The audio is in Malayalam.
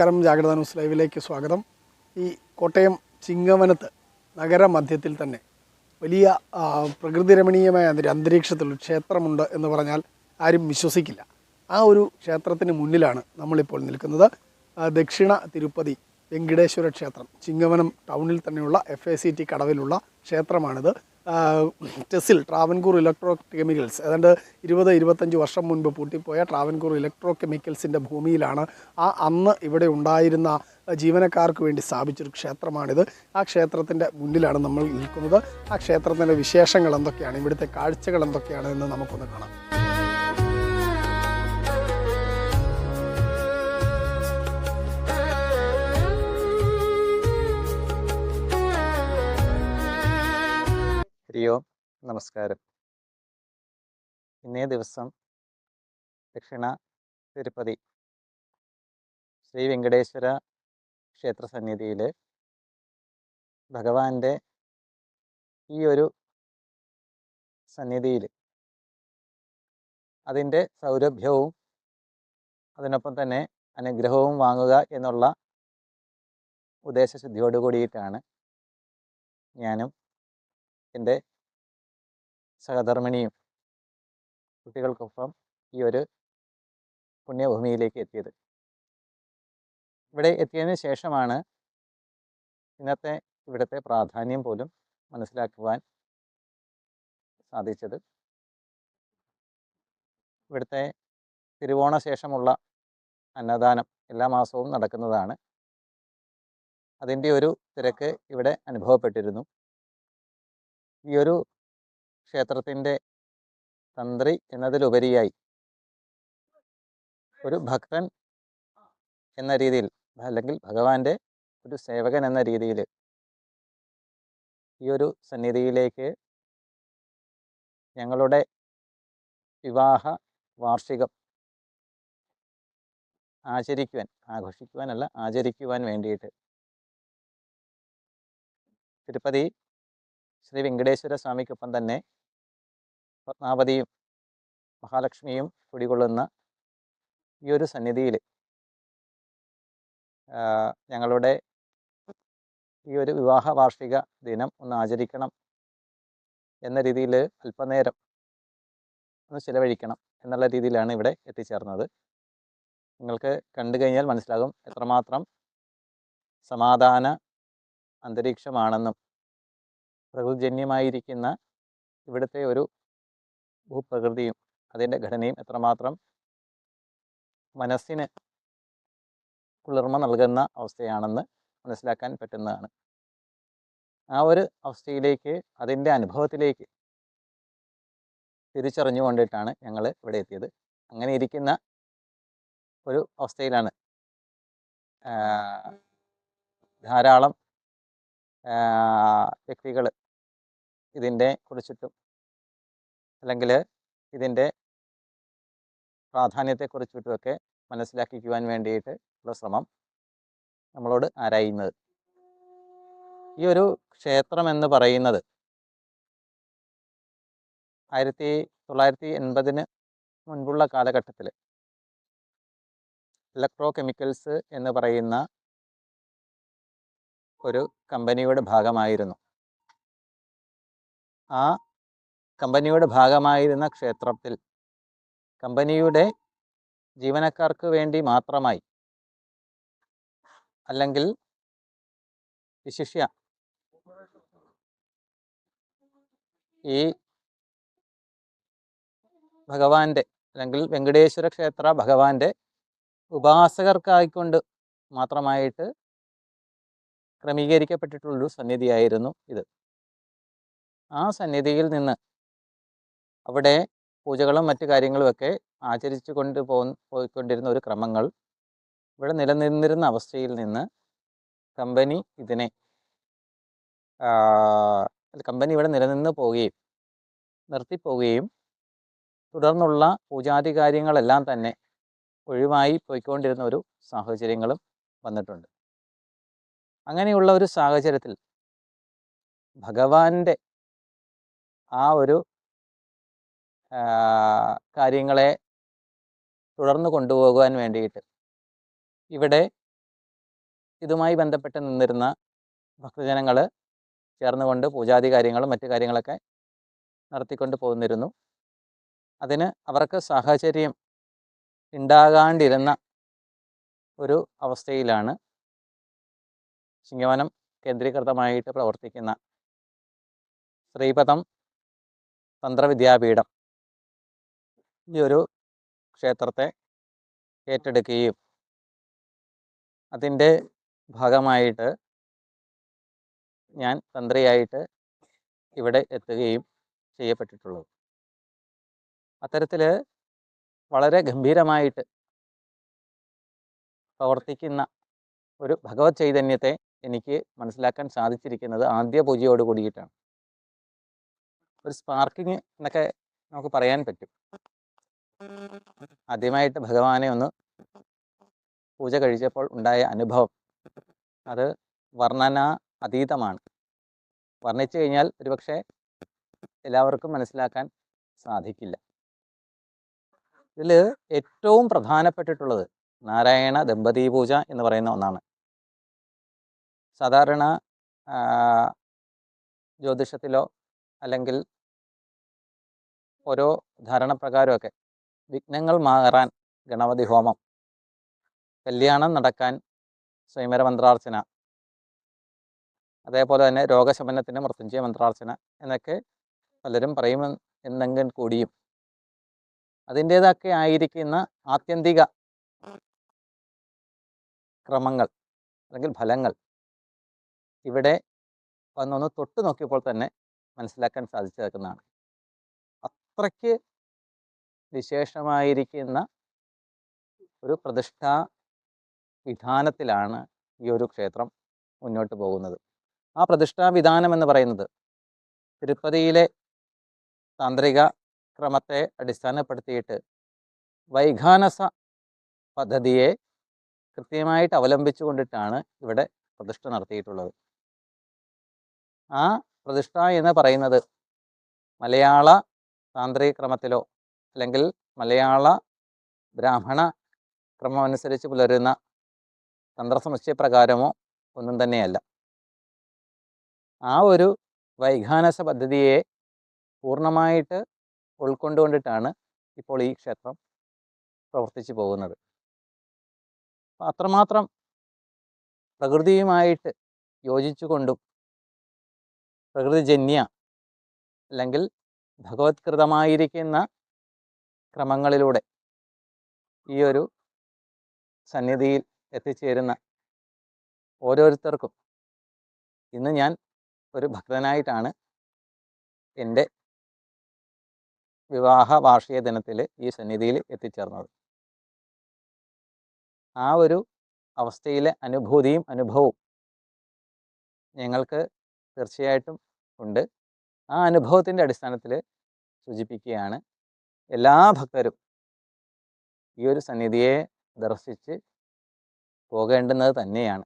നമസ്കാരം. ജാഗ്രത ന്യൂസ് ലൈവിലേക്ക് സ്വാഗതം. ഈ കോട്ടയം ചിങ്ങവനത്ത് നഗരമധ്യത്തിൽ തന്നെ വലിയ പ്രകൃതിരമണീയമായ പ്രകൃതി രമണീയമായ അന്തരീ- അന്തരീക്ഷത്തിൽ ക്ഷേത്രമുണ്ട് എന്ന് പറഞ്ഞാൽ ആരും വിശ്വസിക്കില്ല. ആ ഒരു ക്ഷേത്രത്തിന് മുന്നിലാണ് നമ്മളിപ്പോൾ നിൽക്കുന്നത്. ദക്ഷിണ തിരുപ്പതി വെങ്കിടേശ്വര ക്ഷേത്രം. ചിങ്ങവനം ടൗണിൽ തന്നെയുള്ള എഫ് എ സി ടി കടവിലുള്ള ക്ഷേത്രമാണിത്. ടെസിൽ ട്രാവൻകൂർ ഇലക്ട്രോ കെമിക്കൽസ് ഏതാണ്ട് ഇരുപത് ഇരുപത്തഞ്ച് വർഷം മുൻപ് പൂട്ടിപ്പോയ ട്രാവൻകൂർ ഇലക്ട്രോ കെമിക്കൽസിന്റെ ഭൂമിയിലാണ്. ആ അന്ന് ഇവിടെ ഉണ്ടായിരുന്ന ജീവനക്കാർക്ക് വേണ്ടി സ്ഥാപിച്ചൊരു ക്ഷേത്രമാണിത്. ആ ക്ഷേത്രത്തിന്റെ മുന്നിലാണ് നമ്മൾ നിൽക്കുന്നത്. ആ ക്ഷേത്രത്തിന്റെ വിശേഷങ്ങൾ എന്തൊക്കെയാണ്? ഇവിടുത്തെ കാഴ്ചകൾ എന്തൊക്കെയാണ് എന്ന് നമുക്കൊന്ന് കാണാം. നമസ്കാരം. ഇന്നേ ദിവസം ദക്ഷിണ തിരുപ്പതി ശ്രീ വെങ്കടേശ്വര ക്ഷേത്ര സന്നിധിയിൽ ഭഗവാന്റെ ഈ ഒരു സന്നിധിയിൽ അതിന്റെ സൗരഭ്യവും അതിനൊപ്പം തന്നെ അനുഗ്രഹവും വാങ്ങുക എന്നുള്ള ഉദ്ദേശശുദ്ധിയോട് കൂടിയിട്ടാണ് ഞാനും എന്റെ സഹധർമ്മിണിയും കുട്ടികൾക്കൊപ്പം ഈ ഒരു പുണ്യഭൂമിയിലേക്ക് എത്തിയത്. ഇവിടെ എത്തിയതിന് ശേഷമാണ് ഇന്നത്തെ ഇവിടുത്തെ പ്രാധാന്യം പോലും മനസ്സിലാക്കുവാൻ സാധിച്ചത്. ഇവിടുത്തെ തിരുവോണ ശേഷമുള്ള അന്നദാനം എല്ലാ മാസവും നടക്കുന്നതാണ്. അതിന്റെ ഒരു തിരക്ക് ഇവിടെ അനുഭവപ്പെട്ടിരുന്നു. ഈ ഒരു ക്ഷേത്രത്തിന്റെ തന്ത്രി എന്നതിലുപരിയായി ഒരു ഭക്തൻ എന്ന രീതിയിൽ അല്ലെങ്കിൽ ഭഗവാന്റെ ഒരു സേവകൻ എന്ന രീതിയിൽ ഈ ഒരു സന്നിധിയിലേക്ക് ഞങ്ങളുടെ വിവാഹ വാർഷികം ആചരിക്കുവാൻ ആഘോഷിക്കുവാനല്ല ആചരിക്കുവാൻ വേണ്ടിയിട്ട് തിരുപ്പതി ശ്രീ വെങ്കടേശ്വര സ്വാമിക്കൊപ്പം തന്നെ പത്മാവതിയും മഹാലക്ഷ്മിയും കുടികൊള്ളുന്ന ഈ ഒരു സന്നിധിയിൽ ഞങ്ങളുടെ ഈ ഒരു വിവാഹ വാർഷിക ദിനം ഒന്ന് ആചരിക്കണം എന്ന രീതിയിൽ അല്പനേരം ഒന്ന് ചിലവഴിക്കണം എന്നുള്ള രീതിയിലാണ് ഇവിടെ എത്തിച്ചേർന്നത്. നിങ്ങൾക്ക് കണ്ടു കഴിഞ്ഞാൽ മനസ്സിലാകും എത്രമാത്രം സമാധാന അന്തരീക്ഷമാണെന്നും പ്രകൃതിജന്യമായിരിക്കുന്ന ഇവിടുത്തെ ഒരു ഭൂപ്രകൃതിയും അതിന്റെ ഘടനയും എത്രമാത്രം മനസ്സിന് കുളിർമ നൽകുന്ന അവസ്ഥയാണെന്ന് മനസ്സിലാക്കാൻ പറ്റുന്നതാണ്. ആ ഒരു അവസ്ഥയിലേക്ക് അതിന്റെ അനുഭവത്തിലേക്ക് തിരിച്ചറിഞ്ഞുകൊണ്ടിട്ടാണ് ഞങ്ങൾ ഇവിടെ എത്തിയത്. അങ്ങനെ ഇരിക്കുന്ന ഒരു അവസ്ഥയിലാണ് ധാരാളം വ്യക്തികൾ ഇതിന്റെ കുറിച്ചിട്ടും അല്ലെങ്കിൽ ഇതിന്റെ പ്രാധാന്യത്തെക്കുറിച്ചിട്ടുമൊക്കെ മനസ്സിലാക്കിക്കുവാൻ വേണ്ടിയിട്ട് ഉള്ള ശ്രമം നമ്മളോട് ആരായുന്നത്? ഈ ഒരു ക്ഷേത്രം എന്ന് പറയുന്നത് ആയിരത്തി തൊള്ളായിരത്തി എൺപതിന് മുൻപുള്ള കാലഘട്ടത്തിൽ ഇലക്ട്രോ കെമിക്കൽസ് എന്ന് പറയുന്ന ഒരു കമ്പനിയുടെ ഭാഗമായിരുന്നു. ആ കമ്പനിയുടെ ഭാഗമായിരുന്ന ക്ഷേത്രത്തിൽ കമ്പനിയുടെ ജീവനക്കാർക്ക് വേണ്ടി മാത്രമായി അല്ലെങ്കിൽ വിശിഷ്യ ഈ ഭഗവാന്റെ അല്ലെങ്കിൽ വെങ്കടേശ്വര ക്ഷേത്ര ഭഗവാന്റെ ഉപാസകർക്കായിക്കൊണ്ട് മാത്രമായിട്ട് ക്രമീകരിക്കപ്പെട്ടിട്ടുള്ളൊരു സന്നിധിയായിരുന്നു ഇത്. ആ സന്നിധിയിൽ നിന്ന് അവിടെ പൂജകളും മറ്റു കാര്യങ്ങളുമൊക്കെ ആചരിച്ചു കൊണ്ട് പോയിക്കൊണ്ടിരുന്ന ഒരു ക്രമങ്ങൾ ഇവിടെ നിലനിന്നിരുന്ന അവസ്ഥയിൽ നിന്ന് കമ്പനി ഇതിനെ കമ്പനി ഇവിടെ നിലനിന്ന് പോവുകയും നിർത്തിപ്പോവുകയും തുടർന്നുള്ള പൂജാതി കാര്യങ്ങളെല്ലാം തന്നെ ഒഴിവായി പോയിക്കൊണ്ടിരുന്ന ഒരു സാഹചര്യങ്ങളും വന്നിട്ടുണ്ട്. അങ്ങനെയുള്ള ഒരു സാഹചര്യത്തിൽ ഭഗവാന്റെ ആ ഒരു കാര്യങ്ങളെ തുടർന്ന് കൊണ്ടുപോകുവാൻ വേണ്ടിയിട്ട്. ഇവിടെ ഇതുമായി ബന്ധപ്പെട്ട് നിന്നിരുന്ന ഭക്തജനങ്ങൾ ചേർന്നുകൊണ്ട് പൂജാതി കാര്യങ്ങളും മറ്റു കാര്യങ്ങളൊക്കെ നടത്തിക്കൊണ്ട് പോന്നിരുന്നു അതിന് അവർക്ക് സാഹചര്യം ഉണ്ടാകാണ്ടിരുന്ന ഒരു അവസ്ഥയിലാണ് ചിങ്ങവനം കേന്ദ്രീകൃതമായിട്ട് പ്രവർത്തിക്കുന്ന ശ്രീപദം തന്ത്രവിദ്യാപീഠം. ഈ ഒരു ക്ഷേത്രത്തെ ഏറ്റെടുക്കുകയും അതിന്റെ ഭാഗമായിട്ട് ഞാൻ തന്ത്രിയായിട്ട് ഇവിടെ എത്തുകയും ചെയ്യപ്പെട്ടിട്ടുള്ളത് അത്തരത്തിൽ വളരെ ഗംഭീരമായിട്ട് പ്രവർത്തിക്കുന്ന ഒരു ഭഗവത് ചൈതന്യത്തെ എനിക്ക് മനസ്സിലാക്കാൻ സാധിച്ചിരിക്കുന്നത് ആദ്യ പൂജയോട് കൂടിയിട്ടാണ്. ഒരു സ്പാർക്കിങ് എന്നൊക്കെ നമുക്ക് പറയാൻ പറ്റും. ആദ്യമായിട്ട് ഭഗവാനെ ഒന്ന് പൂജ കഴിച്ചപ്പോൾ ഉണ്ടായ അനുഭവം. അത് വർണന അതീതമാണ്. വർണിച്ചു കഴിഞ്ഞാൽ ഒരുപക്ഷെ എല്ലാവർക്കും മനസ്സിലാക്കാൻ സാധിക്കില്ല. ഇതിൽ ഏറ്റവും പ്രധാനപ്പെട്ടിട്ടുള്ളത് നാരായണ ദമ്പതി പൂജ എന്ന് പറയുന്ന ഒന്നാണ്. സാധാരണ ജ്യോതിഷത്തിലോ അല്ലെങ്കിൽ ഓരോ ധാരണപ്രകാരമൊക്കെ വിഘ്നങ്ങൾ മാറാൻ ഗണപതി ഹോമം. കല്യാണം നടക്കാൻ സ്വയംവര മന്ത്രാർച്ചന. അതേപോലെ തന്നെ രോഗശമനത്തിന് മൃത്യുഞ്ജയ മന്ത്രാർച്ചന എന്നൊക്കെ പലരും പറയും എന്നെങ്കിൽ കൂടിയും. അതിന്റേതൊക്കെ ആയിരിക്കുന്ന ആത്യന്തിക ക്രമങ്ങൾ അല്ലെങ്കിൽ ഫലങ്ങൾ ഇവിടെ വന്നൊന്ന് തൊട്ട് നോക്കിയപ്പോൾ തന്നെ മനസ്സിലാക്കാൻ സാധിച്ചു നിൽക്കുന്നതാണ് അത്രയ്ക്ക് വിശേഷമായിരിക്കുന്ന ഒരു പ്രതിഷ്ഠാ വിധാനത്തിലാണ് ഈ ഒരു ക്ഷേത്രം മുന്നോട്ട് പോകുന്നത്. ആ പ്രതിഷ്ഠാ വിധാനം എന്ന് പറയുന്നത് തിരുപ്പതിയിലെ താന്ത്രിക ക്രമത്തെ അടിസ്ഥാനപ്പെടുത്തിയിട്ട് വൈഖാനസ പദ്ധതിയെ കൃത്യമായിട്ട് അവലംബിച്ചു കൊണ്ടിട്ടാണ് ഇവിടെ പ്രതിഷ്ഠ നടത്തിയിട്ടുള്ളത്. ആ പ്രതിഷ്ഠ എന്ന് പറയുന്നത് മലയാള താന്ത്രിക ക്രമത്തിലോ അല്ലെങ്കിൽ മലയാള ബ്രാഹ്മണ ക്രമം അനുസരിച്ച് പുലരുന്ന തന്ത്രസമുച്ചയപ്രകാരമോ ഒന്നും തന്നെയല്ല. ആ ഒരു വൈഖാനസ പദ്ധതിയെ പൂർണമായിട്ട് ഉൾക്കൊണ്ടുകൊണ്ടിട്ടാണ് ഇപ്പോൾ ഈ ക്ഷേത്രം പ്രവർത്തിച്ചു പോകുന്നത്. അത്രമാത്രം പ്രകൃതിയുമായിട്ട് യോജിച്ചുകൊണ്ടും പ്രകൃതിജന്യ അല്ലെങ്കിൽ ഭഗവത്കൃതമായിരിക്കുന്ന ക്രമങ്ങളിലൂടെ ഈ ഒരു സന്നിധിയിൽ എത്തിച്ചേരുന്ന ഓരോരുത്തർക്കും ഇന്ന് ഞാൻ ഒരു ഭക്തനായിട്ടാണ് എന്റെ വിവാഹ വാർഷിക ദിനത്തിൽ ഈ സന്നിധിയിൽ എത്തിച്ചേർന്നത്. ആ ഒരു അവസ്ഥയിലെ അനുഭൂതിയും അനുഭവവും ഞങ്ങൾക്ക് തീർച്ചയായിട്ടും ഉണ്ട്. ആ അനുഭവത്തിന്റെ അടിസ്ഥാനത്തിൽ സൂചിപ്പിക്കുകയാണ് എല്ലാ ഭക്തരും ഈ ഒരു സന്നിധിയെ ദർശിച്ച് പോകേണ്ടുന്നത് തന്നെയാണ്.